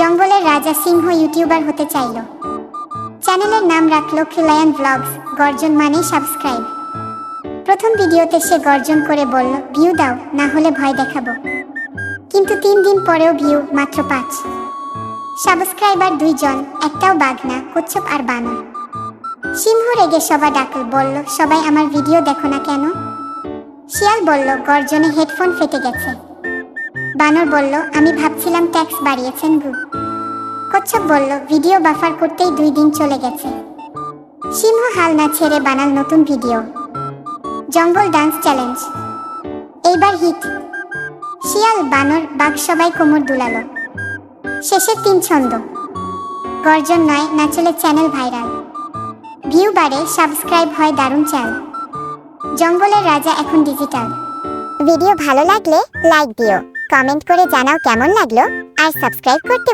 জঙ্গলের রাজা সিংহ ইউটিউবার হতে চাইল। চ্যানেলের নাম রাখল খিলায়ান ব্লগস, গর্জন মানেই সাবস্ক্রাইব। প্রথম ভিডিওতে সে গর্জন করে বলল, ভিউ দাও, না হলে ভয় দেখাবো। কিন্তু তিন দিন পরেও ভিউ মাত্র পাঁচ। সাবস্ক্রাইবার দুইজন, একটাও বাঘ না কচ্ছপ আর বানর। সিংহ রেগে সবা ডাকল, বলল, সবাই আমার ভিডিও দেখো না কেন? শিয়াল বলল, গর্জনে হেডফোন ফেটে গেছে। বানর বলল, আমি ভাবছিলাম ট্যাক্স বাড়িয়েছেন গু। কচ্ছপ বলল, ভিডিও বাফার করতেই দুই দিন চলে গেছে। সিংহ হাল না ছেড়ে বানাল নতুন ভিডিও। জঙ্গল ডান্স চ্যালেঞ্জ। এইবার হিট। শিয়াল, বানর, বাঘ সবাই কোমর দুলালো। শেষের তিন ছন্দ। গর্জন নয় নাচলে চ্যানেল ভাইরাল। ভিউ বাড়ে, সাবস্ক্রাইব হয় দারুণ চ্যানেল। জঙ্গলের রাজা এখন ডিজিটাল। ভিডিও ভালো লাগলে লাইক দিও, কমেন্ট করে জানাও কেমন লাগল, আর সাবস্ক্রাইব করতে